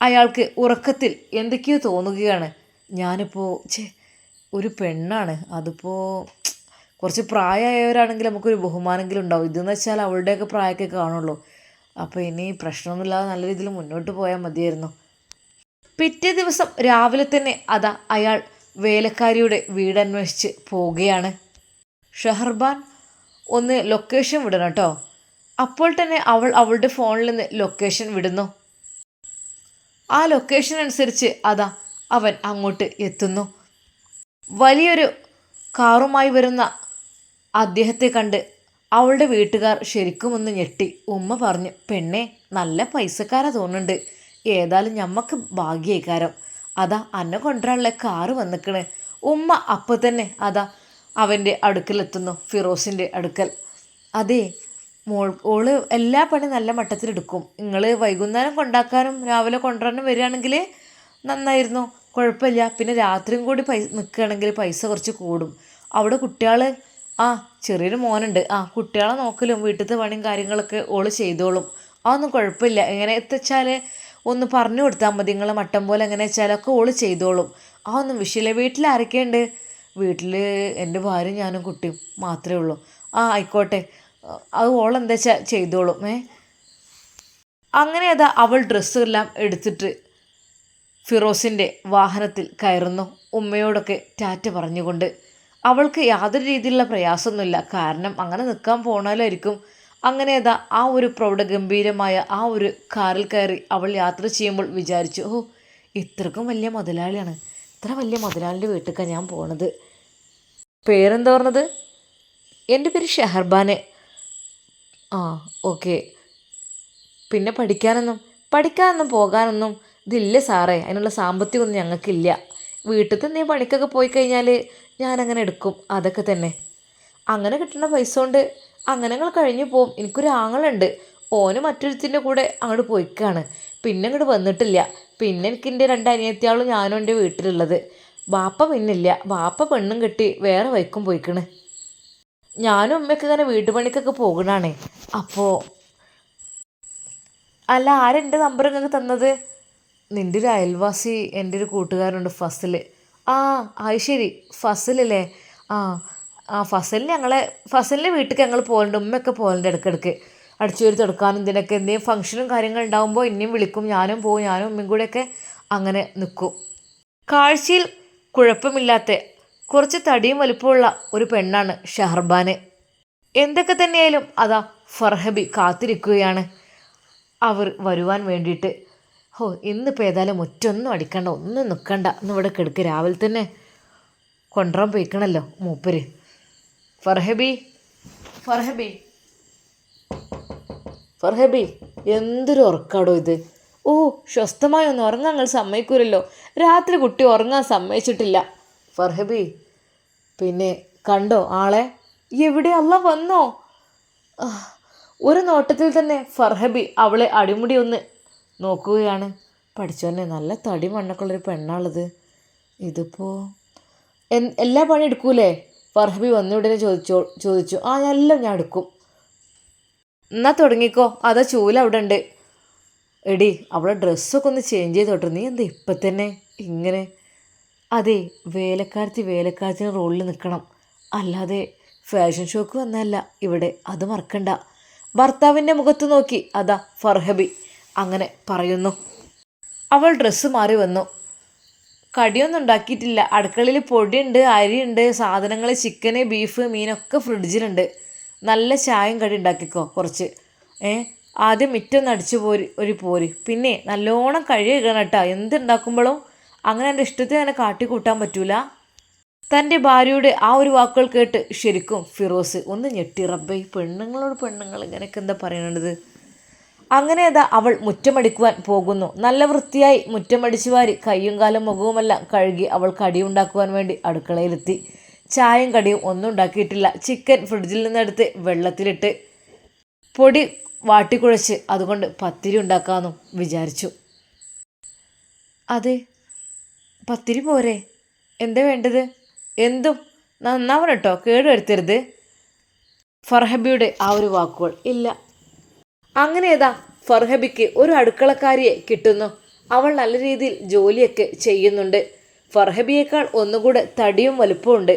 [SPEAKER 1] അയാൾക്ക് ഉറക്കത്തിൽ എന്തൊക്കെയോ തോന്നുകയാണ്. ഞാനിപ്പോൾ ചേ ഒരു പെണ്ണാണ്. അതിപ്പോൾ കുറച്ച് പ്രായമായവരാണെങ്കിൽ നമുക്കൊരു ബഹുമാനെങ്കിലും ഉണ്ടാവും. ഇതെന്ന് വെച്ചാൽ അവളുടെയൊക്കെ പ്രായമൊക്കെ കാണുള്ളൂ. അപ്പോൾ ഇനി പ്രശ്നമൊന്നുമില്ലാതെ നല്ല രീതിയിൽ മുന്നോട്ട് പോയാൽ മതിയായിരുന്നു. പിറ്റേ ദിവസം രാവിലെ തന്നെ അതാ അയാൾ വേലക്കാരിയുടെ വീടന്വേഷിച്ച് പോവുകയാണ്. ഷഹർബാൻ ഒന്ന് ലൊക്കേഷൻ വിടണം കേട്ടോ. അപ്പോൾ തന്നെ അവൾ അവളുടെ ഫോണിൽ നിന്ന് ലൊക്കേഷൻ വിടുന്നു. ആ ലൊക്കേഷൻ അനുസരിച്ച് അതാ അവൻ അങ്ങോട്ട് എത്തുന്നു. വലിയൊരു കാറുമായി വരുന്ന അദ്ദേഹത്തെ കണ്ട് അവളുടെ വീട്ടുകാർ ശരിക്കും ഒന്ന് ഞെട്ടി. ഉമ്മ പറഞ്ഞു പെണ്ണെ നല്ല പൈസക്കാരാ തോന്നുന്നുണ്ട്. ഏതായാലും ഞമ്മക്ക് ഭാഗ്യക്കാരം. അതാ അന്നെ കൊണ്ടുവരാനുള്ള കാറ് വന്നിക്കണ്. ഉമ്മ അപ്പം തന്നെ അതാ അവന്റെ അടുക്കലെത്തുന്നു ഫിറോസിന്റെ അടുക്കൽ. അതെ മോൾ ഓൾ എല്ലാ പണി നല്ല മട്ടത്തിലെടുക്കും നിങ്ങൾ വൈകുന്നേരം കൊണ്ടാക്കാനും രാവിലെ കൊണ്ടുവരാനും വരികയാണെങ്കിൽ നന്നായിരുന്നു. കുഴപ്പമില്ല. പിന്നെ രാത്രിയും കൂടി പൈസ നിൽക്കുകയാണെങ്കിൽ പൈസ കുറച്ച് കൂടും. അവിടെ കുട്ടികൾ ആ ചെറിയൊരു മോനുണ്ട്. ആ കുട്ടികളെ നോക്കലും വീട്ടിലത്തെ പണിയും കാര്യങ്ങളൊക്കെ ഓൾ ചെയ്തോളും. അതൊന്നും കുഴപ്പമില്ല. എങ്ങനെ എത്തിച്ചാൽ ഒന്ന് പറഞ്ഞു കൊടുത്താൽ മതി. നിങ്ങൾ മട്ടം പോലെ അങ്ങനെ വെച്ചാലൊക്കെ ഓൾ ചെയ്തോളും. ആ ഒന്നും വിഷയമില്ല. വീട്ടിൽ ആരൊക്കെയുണ്ട്? വീട്ടിൽ എന്റെ ഭാര്യ ഞാനും കുട്ടിയും മാത്രമേ ഉള്ളൂ. ആ ആയിക്കോട്ടെ. അത് ഓളെന്താ വെച്ചാൽ ചെയ്തോളും. ഏ? അങ്ങനെ അതാ അവൾ ഡ്രസ്സെല്ലാം എടുത്തിട്ട് ഫിറോസിന്റെ വാഹനത്തിൽ കയറുന്നു. ഉമ്മയോടൊക്കെ ടാറ്റ പറഞ്ഞുകൊണ്ട്. അവൾക്ക് യാതൊരു രീതിയിലുള്ള പ്രയാസമൊന്നുമില്ല. കാരണം അങ്ങനെ നിൽക്കാൻ പോണാലായിരിക്കും. അങ്ങനെ അതാ ആ ഒരു പ്രൗഢഗംഭീരമായ ആ ഒരു കാറിൽ കയറി അവൾ യാത്ര ചെയ്യുമ്പോൾ വിചാരിച്ചു ഓ ഇത്രക്കും വലിയ മുതലാളിയാണ്. ഇത്ര വലിയ മുതലാളിന്റെ വീട്ടിലേക്കാണ് ഞാൻ പോണത്. പേരെന്താ പറഞ്ഞത്? എന്റെ പേര് ഷെഹർബാനെ. ആ ഓക്കെ. പിന്നെ പഠിക്കാനൊന്നും പഠിക്കാനൊന്നും പോകാനൊന്നും ഇതില്ല സാറേ. അതിനുള്ള സാമ്പത്തികമൊന്നും ഞങ്ങൾക്കില്ല. വീട്ടിൽ നീ പണിക്കൊക്കെ പോയി കഴിഞ്ഞാൽ ഞാനങ്ങനെ എടുക്കും. അതൊക്കെ തന്നെ. അങ്ങനെ കിട്ടുന്ന പൈസ കൊണ്ട് അങ്ങനെ ഞങ്ങൾ കഴിഞ്ഞു പോവും. എനിക്കൊരു ആങ്ങളുണ്ട്. ഓന് മറ്റൊരുത്തിന്റെ കൂടെ അങ്ങോട്ട് പോയിക്കാണ്. പിന്നെ അങ്ങോട്ട് വന്നിട്ടില്ല. പിന്നെ എനിക്ക് എന്റെ രണ്ട് അനിയത്തിയാളും ഞാനും എന്റെ വീട്ടിലുള്ളത്. ബാപ്പ പിന്നില്ല. ബാപ്പ പെണ്ണും കെട്ടി വേറെ വൈക്കും പോയിക്കണ്. ഞാനും അമ്മയ്ക്ക് ഇങ്ങനെ വീട്ടുപണിക്കൊക്കെ പോകണാണേ. അപ്പോൾ അല്ല ആരെന്റെ നമ്പർ നിങ്ങൾക്ക് തന്നത്? നിന്റെ ഒരു അയൽവാസി എന്റെ ഒരു കൂട്ടുകാരുണ്ട് ഫസൽ. ആ അത് ശരി. ഫസലല്ലേ ആ ആ ഫസലിന് ഞങ്ങളെ ഫസലിന്റെ വീട്ടിലേക്ക് ഞങ്ങൾ പോകലുണ്ട് ഉമ്മയൊക്കെ പോകലുണ്ട് ഇടയ്ക്കിടയ്ക്ക്. അടിച്ചു വരി തുടക്കാനും ഇതിനൊക്കെ എന്തെങ്കിലും ഫംഗ്ഷനും കാര്യങ്ങളും ഉണ്ടാകുമ്പോൾ എന്നെയും വിളിക്കും. ഞാനും പോകും ഞാനും ഉമ്മയും കൂടെയൊക്കെ അങ്ങനെ നിൽക്കും കാഴ്ചയിൽ കുഴപ്പമില്ലാത്ത കുറച്ച് തടിയും വലുപ്പമുള്ള ഒരു പെണ്ണാണ് ഷഹർബാന്. എന്തൊക്കെ തന്നെയായാലും അതാ ഫർഹബി കാത്തിരിക്കുകയാണ്. അവർ വരുവാൻ വേണ്ടിയിട്ട്. ഹോ ഇന്നിപ്പോൾ ഏതായാലും ഒറ്റൊന്നും അടിക്കണ്ട ഒന്നും നിൽക്കണ്ട ഇന്ന് ഇവിടെ കിടക്ക്. രാവിലെ തന്നെ കൊണ്ടുവരാൻ പോയിക്കണല്ലോ മൂപ്പര്. ഫർഹബി. ഫർഹബി. ഫർഹബി എന്തൊരു ഉറക്കാടോ ഇത്. ഓ സ്വസ്ഥമായി ഒന്ന് ഉറങ്ങാൻ നിങ്ങൾ സമ്മതിക്കൂലല്ലോ. രാത്രി കുട്ടി ഉറങ്ങാൻ സമ്മതിച്ചിട്ടില്ല. ഫർഹബി പിന്നെ കണ്ടോ ആളെ? എവിടെ അല്ല വന്നോ? ഒരു നോട്ടത്തിൽ തന്നെ ഫർഹബി അവളെ അടിമുടി ഒന്ന് നോക്കുകയാണ്. പഠിച്ചോനെ നല്ല തടി മണ്ണൊക്കെയുള്ളൊരു പെണ്ണാളത് ഇതിപ്പോൾ എല്ലാ പണി എടുക്കൂലേ? ഫർഹബി വന്ന ഉടനെ ചോദിച്ചോ ചോദിച്ചു. ആ എല്ലാം ഞാൻ എടുക്കും. എന്നാ തുടങ്ങിക്കോ. അതാ ചൂല അവിടെ ഉണ്ട്. എടി അവളെ ഡ്രസ്സൊക്കെ ഒന്ന് ചേഞ്ച് ചെയ്ത് തൊട്ടു നീ എന്താ ഇപ്പം തന്നെ ഇങ്ങനെ? അതെ വേലക്കാരത്തി വേലക്കാരത്തിന് റോളിൽ നിൽക്കണം. അല്ലാതെ ഫാഷൻ ഷോക്ക് വന്നതല്ല. ഇവിടെ അത് മറക്കണ്ട. ഭർത്താവിന്റെ മുഖത്ത് നോക്കി. അതാ ഫർഹബി. അങ്ങനെ പറയുന്നു. അവൾ ഡ്രസ്സ് മാറി വന്നു. കടിയൊന്നും ഉണ്ടാക്കിയിട്ടില്ല. അടുക്കളയിൽ പൊടിയുണ്ട് അരിയുണ്ട് സാധനങ്ങൾ ചിക്കന് ബീഫ് മീനൊക്കെ ഫ്രിഡ്ജിലുണ്ട്. നല്ല ചായയും കടി ഉണ്ടാക്കിക്കോ കുറച്ച്. ഏ? ആദ്യം മിറ്റൊന്ന് അടിച്ചു പോരി ഒരു പോര്. പിന്നെ നല്ലോണം കഴുകണം കേട്ടോ. എന്തുണ്ടാക്കുമ്പോഴും അങ്ങനെ എന്റെ ഇഷ്ടത്തിന് അങ്ങനെ കാട്ടിക്കൂട്ടാൻ പറ്റൂല. തന്റെ ഭാര്യയുടെ ആ ഒരു വാക്കുകൾ കേട്ട് ശരിക്കും ഫിറോസ് ഒന്ന് ഞെട്ടി. റബ്ബേ പെണ്ണുങ്ങളോട് പെണ്ണുങ്ങൾ ഇങ്ങനെയൊക്കെ എന്താ പറയണത്? അങ്ങനെ അതാ അവൾ മുറ്റമടിക്കുവാൻ പോകുന്നു. നല്ല വൃത്തിയായി മുറ്റമടിച്ചു വാരി കയ്യും കാലും മുഖവുമെല്ലാം കഴുകി അവൾ കടി ഉണ്ടാക്കുവാൻ വേണ്ടി അടുക്കളയിലെത്തി. ചായയും കടിയും ഒന്നും ഉണ്ടാക്കിയിട്ടില്ല. ചിക്കൻ ഫ്രിഡ്ജിൽ നിന്നെടുത്ത് വെള്ളത്തിലിട്ട് പൊടി വാട്ടിക്കുഴച്ച് അതുകൊണ്ട് പത്തിരി ഉണ്ടാക്കാമെന്നും വിചാരിച്ചു. അതെ പത്തിരി പോരെ. എന്താ വേണ്ടത്? എന്തും നന്നാവണം കേട്ടോ കേടുവരുത്തരുത്. ഫർഹബിയുടെ ആ ഒരു വാക്കുകൾ. ഇല്ല. അങ്ങനെ ഏതാ ഫർഹബിക്ക് ഒരു അടുക്കളക്കാരിയെ കിട്ടുന്നു. അവൾ നല്ല രീതിയിൽ ജോലിയൊക്കെ ചെയ്യുന്നുണ്ട്. ഫർഹബിയേക്കാൾ ഒന്നുകൂടെ തടിയും വലുപ്പമുണ്ട്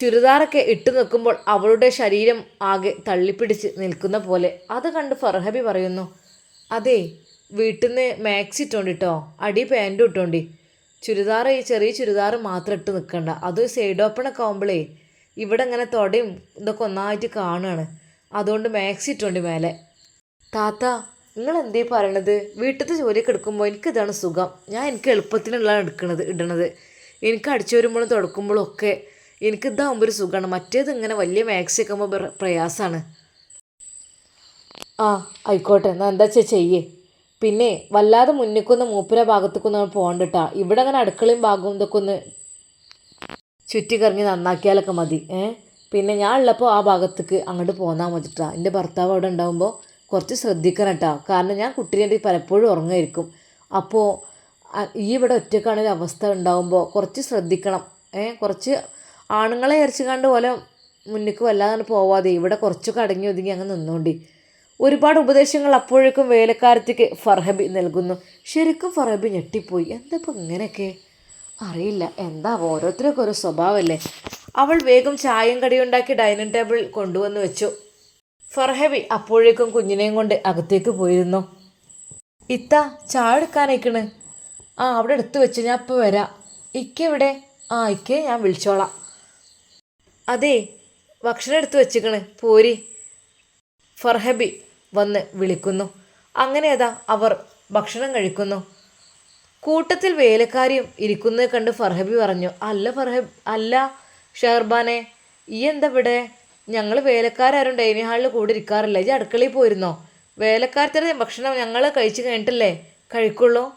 [SPEAKER 1] ചുരിദാറൊക്കെ ഇട്ടു നിൽക്കുമ്പോൾ അവളുടെ ശരീരം ആകെ തള്ളിപ്പിടിച്ച് നിൽക്കുന്ന പോലെ. അത് കണ്ട് ഫർഹബി പറയുന്നു അതെ വീട്ടിൽ നിന്ന് മാക്സി ഇട്ടോണ്ടിട്ടോ? അടി പാന്റും ഇട്ടോണ്ടി? ചുരിദാർ ഈ ചെറിയ ചുരിദാർ മാത്രം ഇട്ട് നിൽക്കണ്ട. അത് സൈഡ് ഓപ്പണൊക്കെ ആകുമ്പോഴേ ഇവിടെ ഇങ്ങനെ തൊടയും ഇതൊക്കെ ഒന്നായിട്ട് കാണുകയാണ്. അതുകൊണ്ട് മാക്സ് ഇട്ടോണ്ടി മേലെ. താത്ത നിങ്ങൾ എന്തേ പറയണത്? വീട്ടിലത്തെ ജോലിയൊക്കെ എടുക്കുമ്പോൾ എനിക്കിതാണ് സുഖം. ഞാൻ എനിക്ക് എളുപ്പത്തിനുള്ളതാണ് എടുക്കണത് ഇടണത്. എനിക്ക് അടിച്ചു വരുമ്പോഴും തുടക്കുമ്പോഴും ഒക്കെ എനിക്ക് ഇതാകുമ്പോൾ ഒരു സുഖമാണ്. മറ്റേത് ഇങ്ങനെ വലിയ മാക്സി ഒക്കെ ആകുമ്പോൾ പ്രയാസമാണ് ആ ആയിക്കോട്ടെ. എന്നാൽ എന്താ വെച്ചാൽ ചെയ്യേ. പിന്നെ വല്ലാതെ മുന്നിക്കൊന്ന് മൂപ്പര ഭാഗത്തേക്കൊന്ന് പോകണ്ടിട്ടാ ഇവിടെ അങ്ങനെ അടുക്കളയും ഭാഗവും ഇതൊക്കെ ഒന്ന് ചുറ്റിക്കറങ്ങി നന്നാക്കിയാലൊക്കെ മതി. ഏ? പിന്നെ ഞാൻ ഉള്ളപ്പോൾ ആ ഭാഗത്തേക്ക് അങ്ങോട്ട് പോന്നാൽ മതിട്ടാ എന്റെ ഭർത്താവ് അവിടെ ഉണ്ടാകുമ്പോൾ കുറച്ച് ശ്രദ്ധിക്കണം കേട്ടോ. കാരണം ഞാൻ കുട്ടീന്റെ പലപ്പോഴും ഉറങ്ങായിരിക്കും. അപ്പോൾ ഈ ഇവിടെ ഒറ്റക്കാണൊരു അവസ്ഥ ഉണ്ടാകുമ്പോൾ കുറച്ച് ശ്രദ്ധിക്കണം. ഏ കുറച്ച് ആണുങ്ങളെ ഇറച്ചി കണ്ട് പോലെ മുന്നിക്ക് വല്ലാതെ പോവാതെ ഇവിടെ കുറച്ചൊക്കെ അടങ്ങി ഒതുങ്ങി അങ്ങ് നിന്നോണ്ടി. ഒരുപാട് ഉപദേശങ്ങൾ അപ്പോഴേക്കും വേലക്കാരത്തേക്ക് ഫർഹബി നൽകുന്നു. ശരിക്കും ഫർഹബി ഞെട്ടിപ്പോയി. എന്താ ഇപ്പം ഇങ്ങനെയൊക്കെ? അറിയില്ല. എന്താ ഓരോരുത്തരൊക്കെ ഓരോ സ്വഭാവമല്ലേ? അവൾ വേഗം ചായയും കടിയുണ്ടാക്കി ഡൈനിങ് ടേബിൾ കൊണ്ടുവന്ന് വെച്ചു. ഫർഹബി അപ്പോഴേക്കും കുഞ്ഞിനെയും കൊണ്ട് അകത്തേക്ക് പോയിരുന്നു. ഇത്ത ചായ എടുക്കാനേക്കണ് ആ അവിടെ എടുത്തു വെച്ച് ഞാൻ ഇപ്പോൾ വരാം. ഇക്ക എവിടെ? ആ ഇക്ക ഞാൻ വിളിച്ചോളാം. അതെ ഭക്ഷണം എടുത്തു വെച്ചിക്കണ്. പോരി. ഫർഹബി വന്ന് വിളിക്കുന്നു. അങ്ങനെ അതാ അവർ ഭക്ഷണം കഴിക്കുന്നു. കൂട്ടത്തിൽ വേലക്കാരിയും ഇരിക്കുന്നത് കണ്ട് ഫർഹബി പറഞ്ഞു അല്ല ഫർഹബ് അല്ല ഷെഹർബാനെ ഈ എന്താ ഇവിടെ? ഞങ്ങൾ വേലക്കാരും ഡൈനിങ് ഹാളിൽ കൂടി ഇരിക്കാറില്ല. ഈ അടുക്കളയിൽ പോയിരുന്നോ? വേലക്കാരത്തിന്റെ ഭക്ഷണം ഞങ്ങൾ കഴിച്ചു കഴിഞ്ഞിട്ടല്ലേ കഴിക്കുള്ളൂ?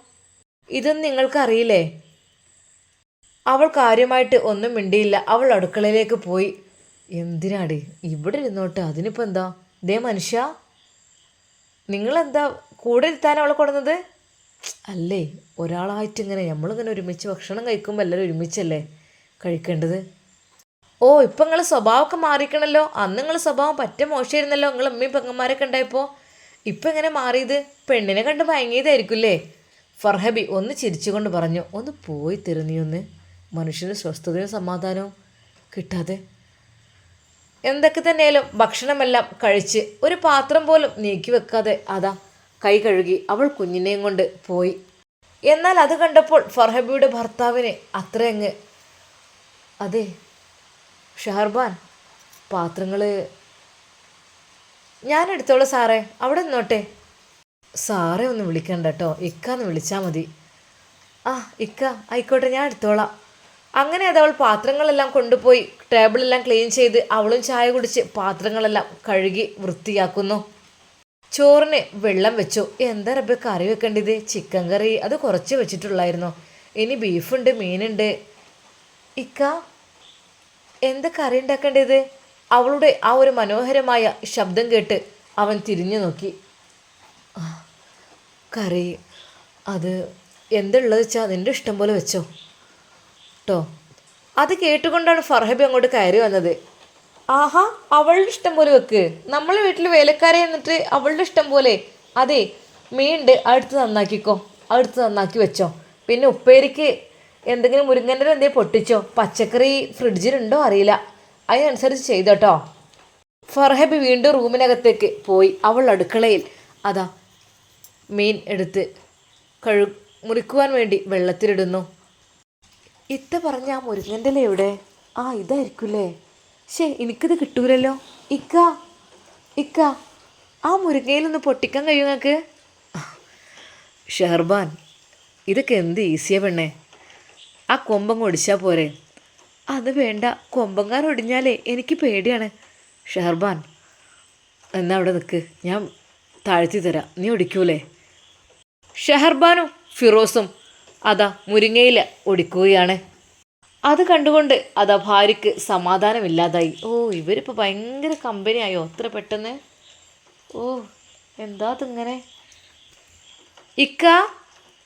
[SPEAKER 1] ഇതൊന്നും നിങ്ങൾക്കറിയില്ലേ അവൾ കാര്യമായിട്ട് ഒന്നും മിണ്ടിയില്ല. അവൾ അടുക്കളയിലേക്ക് പോയി. എന്തിനാടി? ഇവിടെ ഇരുന്നോട്ട്. അതിനിപ്പോൾ എന്താ? ദേ മനുഷ്യ. നിങ്ങളെന്താ കൂടെ ഇരുത്താൻ അവളെ കൊടുന്നത് അല്ലേ? ഒരാളായിട്ട് ഇങ്ങനെ നമ്മളിങ്ങനെ ഒരുമിച്ച് ഭക്ഷണം കഴിക്കുമ്പോൾ എല്ലാവരും ഒരുമിച്ചല്ലേ കഴിക്കേണ്ടത്? ഓ ഇപ്പം നിങ്ങൾ സ്വഭാവമൊക്കെ മാറിക്കണല്ലോ. അന്ന് നിങ്ങൾ സ്വഭാവം പറ്റ മോശമായിരുന്നല്ലോ നിങ്ങൾ അമ്മയും പെങ്ങന്മാരൊക്കെ ഉണ്ടായപ്പോൾ ഇപ്പം എങ്ങനെ മാറിയത്? പെണ്ണിനെ കണ്ട് ഭയങ്ങിയതായിരിക്കില്ലേ ഫർഹബി ഒന്ന് ചിരിച്ചുകൊണ്ട് പറഞ്ഞു ഒന്ന് പോയി തിരുന്നിയൊന്ന് മനുഷ്യന് സ്വസ്ഥതയും സമാധാനവും കിട്ടാതെ. എന്തൊക്കെ തന്നെയാലും ഭക്ഷണമെല്ലാം കഴിച്ച് ഒരു പാത്രം പോലും നീക്കി വെക്കാതെ അതാ കൈ കഴുകി അവൾ കുഞ്ഞിനെയും കൊണ്ട് പോയി. എന്നാൽ അത് കണ്ടപ്പോൾ ഫർഹബിയുടെ ഭർത്താവിന് അത്രയങ്ങ് അതെ ഷഹർബാൻ പാത്രങ്ങൾ ഞാൻ എടുത്തോളൂ സാറേ. അവിടെ നിന്നോട്ടെ. സാറേ ഒന്ന് വിളിക്കണ്ട കേട്ടോ. ഇക്കാന്ന് വിളിച്ചാൽ മതി. ആ ഇക്ക ആയിക്കോട്ടെ ഞാൻ എടുത്തോളാം. അങ്ങനെ അത് അവൾ പാത്രങ്ങളെല്ലാം കൊണ്ടുപോയി ടേബിളെല്ലാം ക്ലീൻ ചെയ്ത് അവളും ചായ കുടിച്ച് പാത്രങ്ങളെല്ലാം കഴുകി വൃത്തിയാക്കുന്നു. ചോറിന് വെള്ളം വെച്ചു. എന്താ റബ്ബെ കറി വെക്കേണ്ടത്? ചിക്കൻ കറി. അത് കുറച്ച് വെച്ചിട്ടുള്ളായിരുന്നു. ഇനി ബീഫുണ്ട് മീനുണ്ട്. ഇക്ക എന്താ കറി ഉണ്ടാക്കേണ്ടത്? അവളുടെ ആ ഒരു മനോഹരമായ ശബ്ദം കേട്ട് അവൻ തിരിഞ്ഞു നോക്കി. കറി. അത് എന്തുള്ളത് വെച്ചാൽ നിന്റെ ഇഷ്ടം പോലെ വെച്ചോ? കേട്ടോ അത് കേട്ടുകൊണ്ടാണ് ഫർഹബി അങ്ങോട്ട് കയറി വന്നത്. ആഹാ അവളുടെ ഇഷ്ടം പോലെ വെക്ക്. നമ്മളെ വീട്ടിൽ വേലക്കാരെ എന്നിട്ട് അവളുടെ ഇഷ്ടം പോലെ. അതെ മീനുണ്ട് അടുത്ത് നന്നാക്കിക്കോ. അടുത്ത് നന്നാക്കി വെച്ചോ. പിന്നെ ഉപ്പേരിക്ക് എന്തെങ്കിലും മുരിങ്ങന്റെ എന്തെങ്കിലും പൊട്ടിച്ചോ? പച്ചക്കറി ഫ്രിഡ്ജിലുണ്ടോ അറിയില്ല. അതിനനുസരിച്ച് ചെയ്തോട്ടോ. ഫർഹബ് വീണ്ടും റൂമിനകത്തേക്ക് പോയി അവൾ അടുക്കളയിൽ. അതാ മീൻ എടുത്ത് കഴു മുറിക്കുവാൻ വേണ്ടി വെള്ളത്തിലിടുന്നു. ഇത്ത പറഞ്ഞ ആ മുരിങ്ങന്റെ ഇവിടെ ആ ഇതായിരിക്കൂലേ ശേ എനിക്കിത് കിട്ടൂലല്ലോ. ഇക്ക ഇക്ക ആ മുരിങ്ങയിലൊന്ന് പൊട്ടിക്കാൻ കഴിയും നിങ്ങൾക്ക് ഷെഹർബാൻ ഇതൊക്കെ എന്ത് ഈസിയാ പെണ്ണേ. ആ കൊമ്പങ്ങ് ഒടിച്ചാൽ പോരെ? അത് വേണ്ട കൊമ്പങ്കാർ ഒടിഞ്ഞാലേ എനിക്ക് പേടിയാണ്. ഷെഹർബാൻ എന്നാ അവിടെ നിൽക്ക് ഞാൻ താഴ്ത്തി തരാം. നീ ഒടിക്കൂലേ? ഷെഹർബാനും ഫിറോസും അതാ മുരിങ്ങയിൽ ഒടിക്കുകയാണ്. അത് കണ്ടുകൊണ്ട് അതാ ഭാര്യയ്ക്ക് സമാധാനമില്ലാതായി. ഓ ഇവരിപ്പോൾ ഭയങ്കര കമ്പനിയായോ? അത്ര പെട്ടെന്ന്? ഓ എന്താ അതിങ്ങനെ? ഇക്ക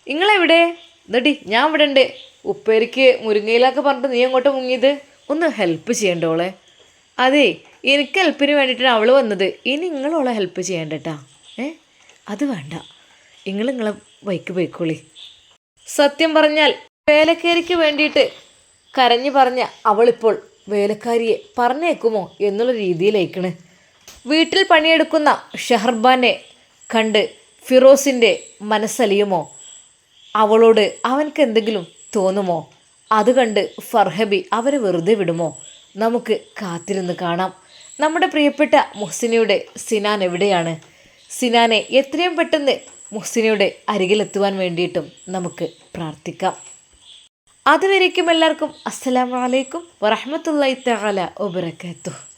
[SPEAKER 1] നിങ്ങളെവിടെ? എന്നിട്ട് ഞാൻ ഇവിടെ ഉണ്ട് ഉപ്പേരിക്ക് മുരിങ്ങയിലൊക്കെ പറഞ്ഞിട്ട് നീ അങ്ങോട്ട് മുങ്ങിയത്? ഒന്ന് ഹെൽപ്പ് ചെയ്യണ്ടോളെ അതെ എനിക്ക് ഹെൽപ്പിന് വേണ്ടിയിട്ടാണ് അവൾ വന്നത്. ഇനി നിങ്ങളോളെ ഹെൽപ്പ് ചെയ്യണ്ടട്ടാ. ഏ? അത് വേണ്ട. നിങ്ങൾ നിങ്ങളെ വൈക്ക് പോയിക്കോളി. സത്യം പറഞ്ഞാൽ വേലക്കാരിക്ക് വേണ്ടിയിട്ട് കരഞ്ഞു പറഞ്ഞ അവളിപ്പോൾ വേലക്കാരിയെ പറഞ്ഞേക്കുമോ എന്നുള്ള രീതിയിലേക്കണ്. വീട്ടിൽ പണിയെടുക്കുന്ന ഷെഹർബാനെ കണ്ട് ഫിറോസിന്റെ മനസ്സലിയുമോ? അവളോട് അവൻക്ക് എന്തെങ്കിലും തോന്നുമോ? അത് കണ്ട് ഫർഹബി അവരെ വെറുതെ വിടുമോ? നമുക്ക് കാത്തിരുന്ന് കാണാം. നമ്മുടെ പ്രിയപ്പെട്ട മുഹ്സിനയുടെ സിനാൻ എവിടെയാണ്? സിനാനെ എത്രയും പെട്ടെന്ന് മുഹ്സിനയുടെ അരികിലെത്തുവാൻ വേണ്ടിയിട്ടും നമുക്ക് പ്രാർത്ഥിക്കാം. അതുവരേക്കും എല്ലാവർക്കും അസ്സലാമലൈക്കും വറഹമത്തല്ലാ തആല വബറകാതുഹു.